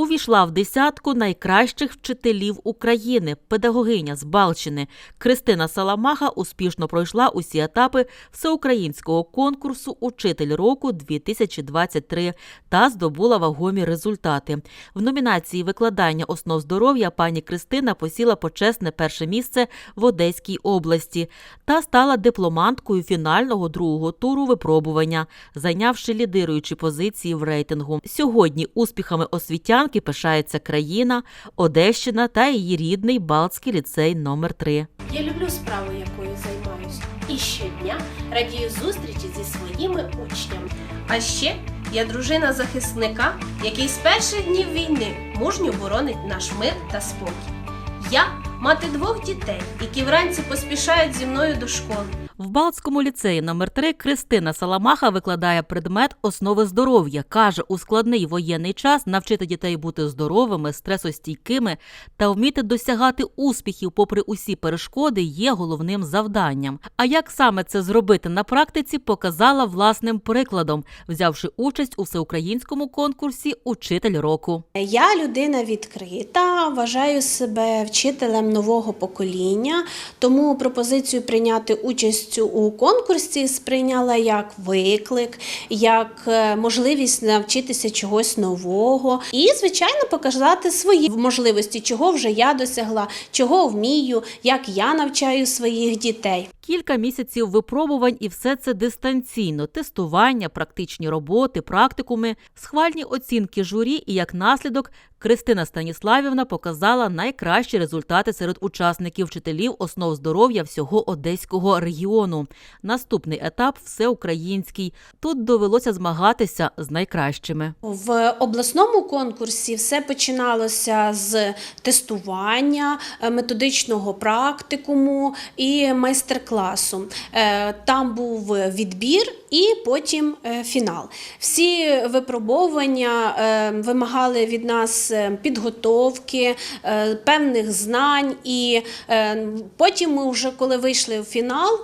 увійшла в десятку найкращих вчителів України. Педагогиня з Балчини Кристина Саламаха успішно пройшла усі етапи всеукраїнського конкурсу Учитель року 2023 та здобула вагомі результати. В номінації викладання основ здоров'я пані Кристина посіла почесне перше місце в Одеській області та стала дипломанткою фінального другого туру випробування, зайнявши лідируючі позиції в рейтингу. Сьогодні успіхами освітянки пишається країна, Одещина та її рідний Балтський ліцей номер 3 Я люблю справу, якою займаюсь, і щодня радію зустрічі зі своїми учнями. А ще я дружина захисника, який з перших днів війни мужньо боронить наш мир та спокій. Я мати двох дітей, які вранці поспішають зі мною до школи. В Балтському ліцеї номер 3 Кристина Саламаха викладає предмет основи здоров'я. Каже, у складний воєнний час навчити дітей бути здоровими, стресостійкими та вміти досягати успіхів попри усі перешкоди є головним завданням. А як саме це зробити на практиці, показала власним прикладом, взявши участь у всеукраїнському конкурсі Учитель року. Я людина відкрита, вважаю себе вчителем нового покоління, тому пропозицію прийняти участь у конкурсі сприйняла як виклик, як е, можливість навчитися чогось нового і, звичайно, показати свої можливості, чого вже я досягла, чого вмію, як я навчаю своїх дітей. Кілька місяців випробувань і все це дистанційно: тестування, практичні роботи, практикуми, схвальні оцінки журі і як наслідок Кристина Станіславівна показала найкращі результати серед учасників вчителів основ здоров'я всього одеського регіону. Наступний етап всеукраїнський. Тут довелося змагатися з найкращими. В обласному конкурсі все починалося з тестування, е, методичного практикуму і майстер-класу. Е, Там був відбір і потім е, фінал. Всі випробовування вимагали від нас е, підготовки, е, певних знань, і е, потім ми вже коли вийшли в фінал,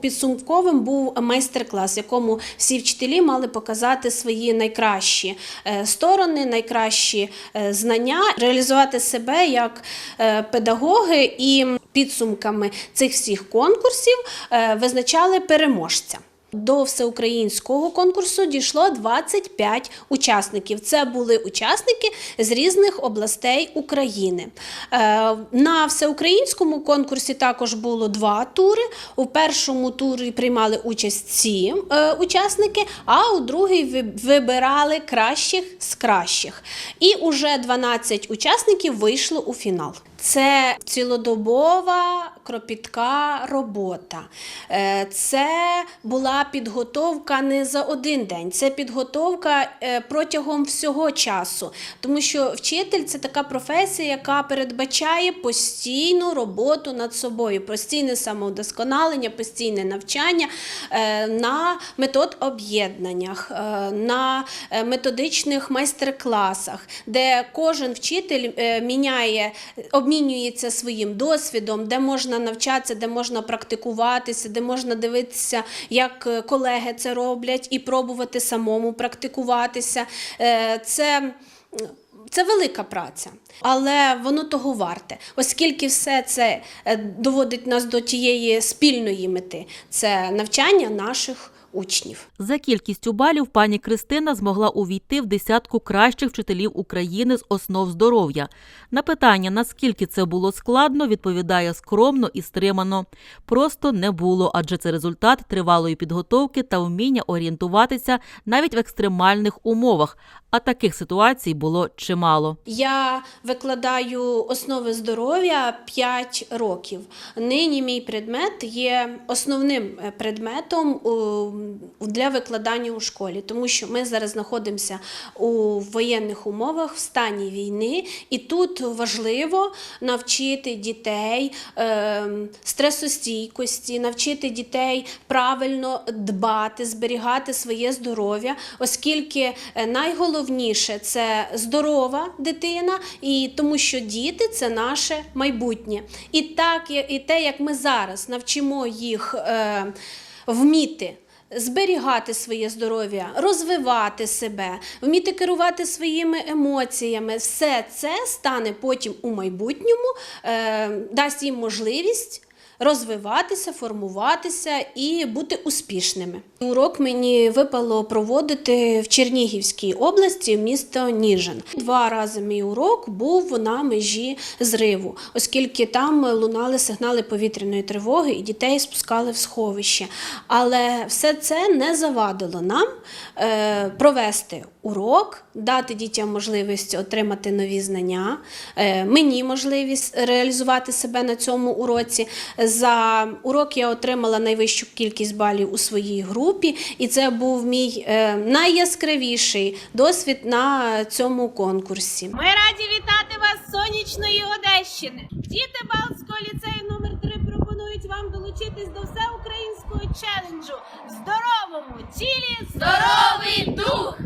підсумковим був майстер-клас, в якому всі вчителі мали показати свої найкращі сторони, найкращі знання, реалізувати себе як педагоги і підсумками цих всіх конкурсів визначали переможця. До всеукраїнського конкурсу дійшло 25 учасників. Це були учасники з різних областей України. Е, На всеукраїнському конкурсі також було два тури. У першому турі приймали участь ці е, учасники, а у другий вибирали кращих з кращих. І уже 12 учасників вийшло у фінал. Це цілодобова кропітка робота. Е, Це була підготовка не за один день, це підготовка е, протягом всього часу. Тому що вчитель це така професія, яка передбачає постійну роботу над собою, постійне самовдосконалення, постійне навчання е, на метод об'єднаннях, на методичних майстер-класах, де кожен вчитель міняє, обмінюється своїм досвідом, де можна навчатися, де можна практикуватися, де можна дивитися, як е, колеги це роблять, і пробувати самому практикуватися. Е, Це це велика праця, але воно того варте, оскільки все це е, доводить нас до тієї спільної мети це навчання наших учнів. За кількістю балів пані Кристина змогла увійти в десятку кращих вчителів України з основ здоров'я. На питання, наскільки це було складно, відповідає скромно і стримано. Просто не було, адже це результат тривалої підготовки та вміння орієнтуватися навіть в екстремальних умовах. А таких ситуацій було чимало. Я викладаю основи здоров'я 5 років. Нині мій предмет є основним е, предметом для викладання у школі, тому що ми зараз знаходимося у воєнних умовах в стані війни, і тут важливо навчити дітей е, стресостійкості, навчити дітей правильно дбати, зберігати своє здоров'я, оскільки е, найголовніше це здорова дитина, і тому що діти це наше майбутнє. І так, і те, як ми зараз навчимо їх е, вміти зберігати своє здоров'я, розвивати себе, вміти керувати своїми емоціями. Все це стане потім у майбутньому, е, дасть їм можливість. Розвиватися, формуватися і бути успішними. Урок мені випало проводити в Чернігівській області, місто Ніжин. Два рази мій урок був на межі зриву, оскільки там лунали сигнали повітряної тривоги і дітей спускали в сховище. Але все це не завадило нам е, провести урок, дати дітям можливість отримати нові знання, е, мені можливість реалізувати себе на цьому уроці. За урок я отримала найвищу кількість балів у своїй групі, і це був мій е, найяскравіший досвід на цьому конкурсі. Ми раді вітати вас з сонячної Одещини. Діти Балтського ліцею номер 3 пропонують вам долучитись до всеукраїнського челенджу в здоровому тілі здоровий дух.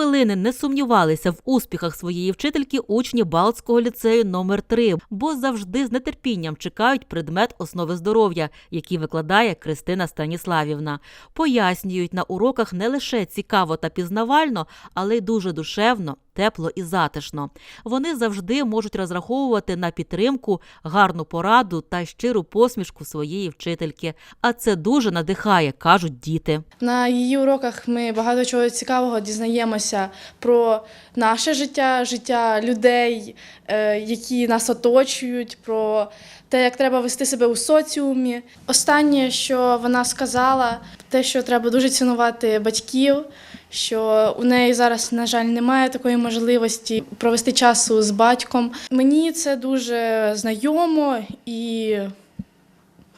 Хвилини не сумнівалися в успіхах своєї вчительки учні Балтського ліцею номер 3 бо завжди з нетерпінням чекають предмет основи здоров'я, який викладає Кристина Станіславівна. Пояснюють на уроках не лише цікаво та пізнавально, але й дуже душевно, тепло і затишно. Вони завжди можуть розраховувати на підтримку, гарну пораду та щиру посмішку своєї вчительки. А це дуже надихає, кажуть діти. На її уроках ми багато чого цікавого дізнаємося про наше життя, життя людей, е, які нас оточують, про те, як треба вести себе у соціумі. Останнє, що вона сказала, те, що треба дуже цінувати батьків, що у неї зараз, на жаль, немає такої можливості провести часу з батьком. Мені це дуже знайомо і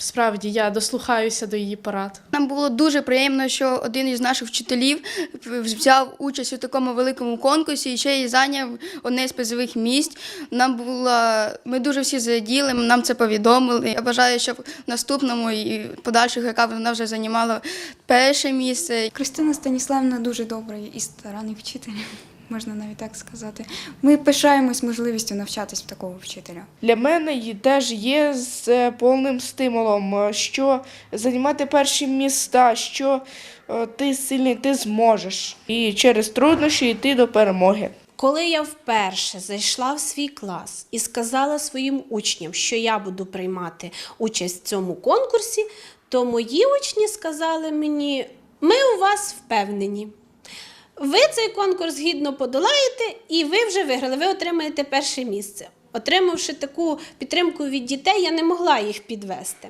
справді я дослухаюся до її порад. Нам було дуже приємно, що один із наших вчителів взяв участь у такому великому конкурсі і ще й зайняв одне з призових місць. Нам було ми дуже всі зраділи, нам це повідомили. Я бажаю, щоб в наступному і подальших роках вона вже займала перше місце. Кристина Станіславна дуже добрий і старанний вчитель, можна навіть так сказати. Ми пишаємось можливістю навчатись в такого вчителя. Для мене теж є з е, повним стимулом, е, що займати перші міста, що е, ти сильний, ти зможеш. І через труднощі йти до перемоги. Коли я вперше зайшла в свій клас і сказала своїм учням, що я буду приймати участь в цьому конкурсі, то мої учні сказали мені: ми у вас впевнені. Ви цей конкурс гідно подолаєте, і ви вже виграли, ви отримаєте перше місце. Отримавши таку підтримку від дітей, я не могла їх підвести.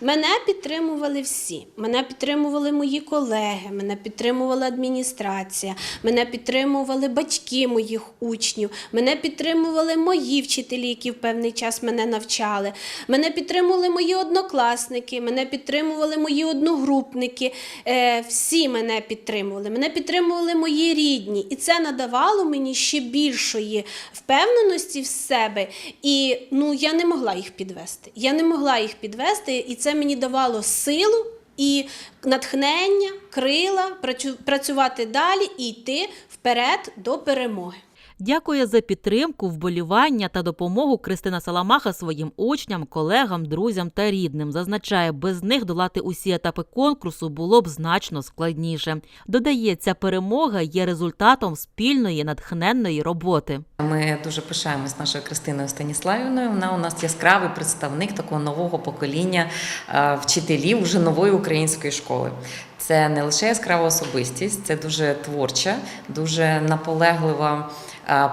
Мене підтримували всі. Мене підтримували мої колеги, мене підтримувала адміністрація, мене підтримували батьки моїх учнів, мене підтримували мої вчителі, які в певний час мене навчали. Мене підтримували мої однокласники, мене підтримували мої одногрупники. Е, всі мене підтримували. Мене підтримували мої рідні. І це надавало мені ще більшої впевненості в себе. І ну, я не могла їх підвести. Я не могла їх підвести, і це мені давало силу. І натхнення, крила, працювати далі і йти вперед до перемоги. Дякує за підтримку, вболівання та допомогу Кристина Саламаха своїм учням, колегам, друзям та рідним. Зазначає, без них долати усі етапи конкурсу було б значно складніше. Додає, ця перемога є результатом спільної натхненної роботи. Ми дуже пишаємось нашою Кристиною Станіславівною. Вона у нас яскравий представник такого нового покоління е, вчителів уже нової української школи. Це не лише яскрава особистість, це дуже творча, дуже наполеглива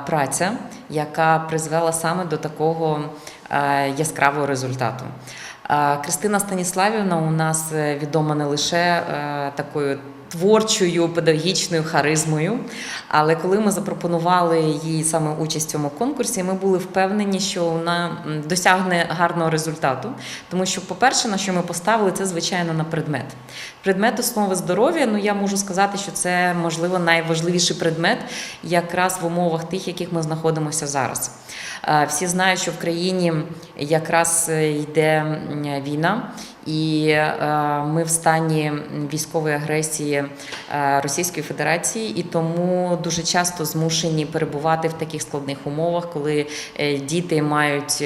праця, яка призвела саме до такого е, яскравого результату. Е, Кристина Станіславівна у нас е, відома не лише е, такою творчою педагогічною харизмою. Але коли ми запропонували їй саме участь в цьому конкурсі, ми були впевнені, що вона досягне гарного результату. Тому що, по-перше, на що ми поставили, це звичайно на предмет. Предмет основи здоров'я. Ну я можу сказати, що це можливо найважливіший предмет якраз в умовах тих, яких ми знаходимося зараз. Всі знають, що в країні якраз е, йде війна, і е, ми в стані військової агресії е, Російської Федерації, і тому дуже часто змушені перебувати в таких складних умовах, коли е, діти мають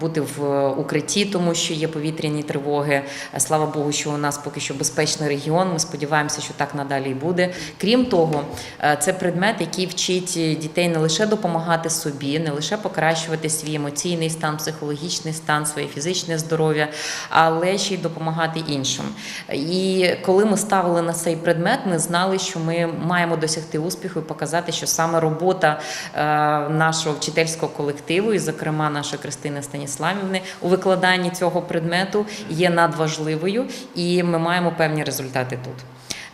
бути в укритті, тому що є повітряні тривоги. Е, Слава Богу, що у нас поки що безпечний регіон. Ми сподіваємося, що так надалі і буде. Крім того, е, це предмет, який вчить дітей не лише допомагати собі, не лише покращувати свій емоційний стан, психологічний стан, своє фізичне здоров'я, але ще й допомагати іншим. І коли ми ставили на цей предмет, ми знали, що ми маємо досягти успіху і показати, що саме робота е, нашого вчительського колективу, і, зокрема, нашої Кристини Станіславівни, у викладанні цього предмету є надважливою, і ми маємо певні результати тут.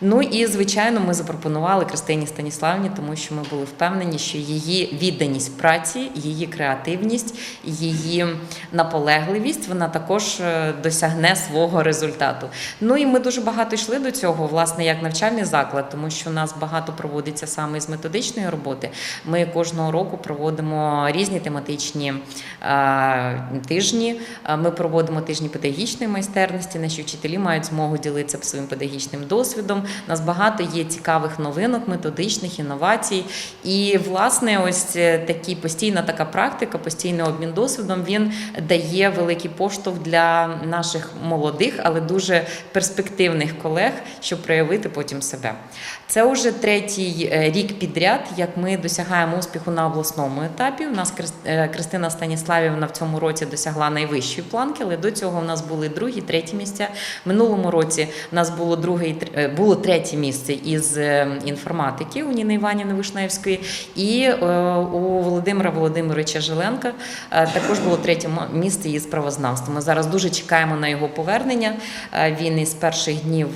Ну і звичайно, ми запропонували Кристині Станіславні, тому що ми були впевнені, що її відданість праці, її креативність, її наполегливість вона також е, досягне свого результату. Ну і ми дуже багато йшли до цього, власне, як навчальний заклад, тому що у нас багато проводиться саме з методичної роботи. Ми кожного року проводимо різні тематичні е, тижні. Е, Ми проводимо тижні педагогічної майстерності. Наші вчителі мають змогу ділитися своїм педагогічним досвідом. У нас багато є цікавих новинок, методичних інновацій. І власне, ось е, такі постійна така практика, постійний обмін досвідом. Він дає великий поштовх для наших молодих, але дуже перспективних колег, щоб проявити потім себе. Це вже третій е, рік підряд, як ми досягаємо успіху на обласному етапі. У нас е, Кристина Станіславівна в цьому році досягла найвищої планки, але до цього в нас були другі, треті місця. Минулому році в нас було друге і було третє місце із е, інформатики у Ніни Іванівни Вишневської, і е, у Володимира Володимировича Жиленка е, також було третє місце із правознавства. Ми зараз дуже чекаємо на його повернення. Він із перших днів.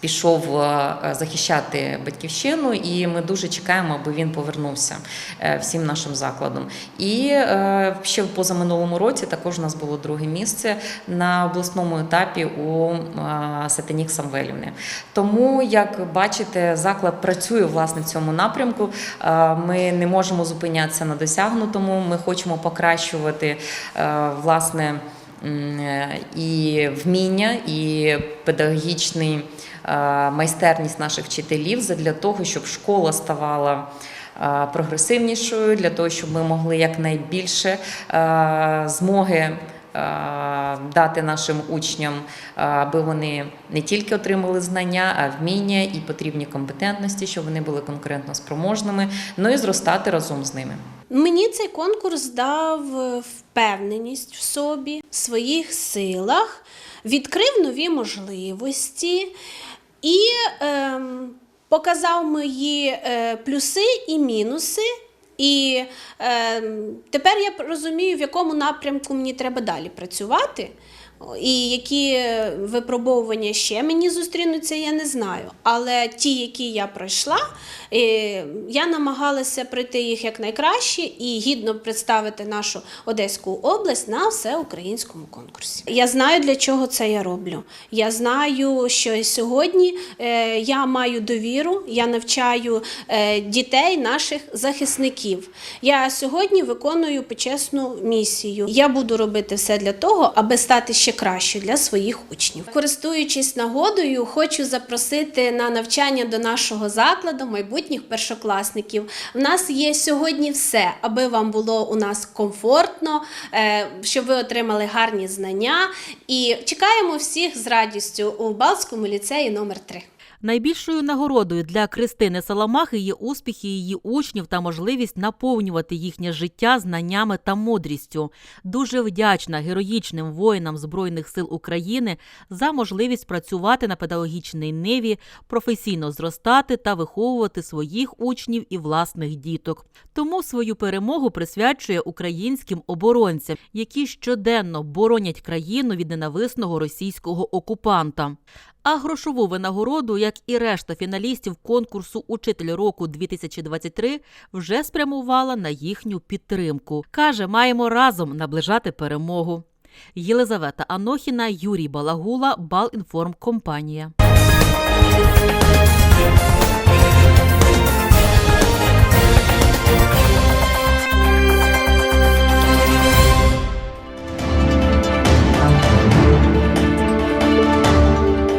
Е, Пішов е, захищати батьківщину, і ми дуже чекаємо, аби він повернувся е, всім нашим закладом. І е, ще в позаминулому році також у нас було друге місце на обласному етапі у е, Сатанік Самвелівни. Тому, як бачите, заклад працює власне в цьому напрямку. Е, Ми не можемо зупинятися на досягнутому. Ми хочемо покращувати е, власне. Е, І вміння, і педагогічний е, майстерність наших вчителів для того, щоб школа ставала е, прогресивнішою, для того, щоб ми могли якнайбільше змоги дати нашим учням, аби вони не тільки отримали знання, а вміння і потрібні компетентності, щоб вони були конкурентно спроможними, ну і зростати разом з ними. Мені цей конкурс дав е, впевненість в собі, в своїх силах, відкрив нові можливості і ем, показав мої е, плюси і мінуси. І ем, тепер я розумію, в якому напрямку мені треба далі працювати. І які випробовування ще мені зустрінуться, я не знаю. Але ті, які я пройшла, е, я намагалася пройти їх якнайкраще і гідно представити нашу Одеську область на всеукраїнському конкурсі. Я знаю, для чого це я роблю. Я знаю, що сьогодні е, я маю довіру, я навчаю е, дітей наших захисників. Я сьогодні виконую почесну місію. Я буду робити все для того, аби стати ще краще для своїх учнів. Користуючись нагодою, хочу запросити на навчання до нашого закладу майбутніх першокласників. У нас є сьогодні все, аби вам було у нас комфортно, е, щоб ви отримали гарні знання. І чекаємо всіх з радістю у Балтському ліцеї номер 3 Найбільшою нагородою для Кристини Саламахи є успіхи її учнів та можливість наповнювати їхнє життя знаннями та мудрістю. Дуже вдячна героїчним воїнам Збройних сил України за можливість працювати на педагогічній ниві, професійно зростати та виховувати своїх учнів і власних діток. Тому свою перемогу присвячує українським оборонцям, які щоденно боронять країну від ненависного російського окупанта. А грошову винагороду, як і решта фіналістів конкурсу Учитель року 2023 вже спрямувала на їхню підтримку. Каже, маємо разом наближати перемогу. Єлизавета Анохіна, Юрій Балагула, Балінформкомпанія.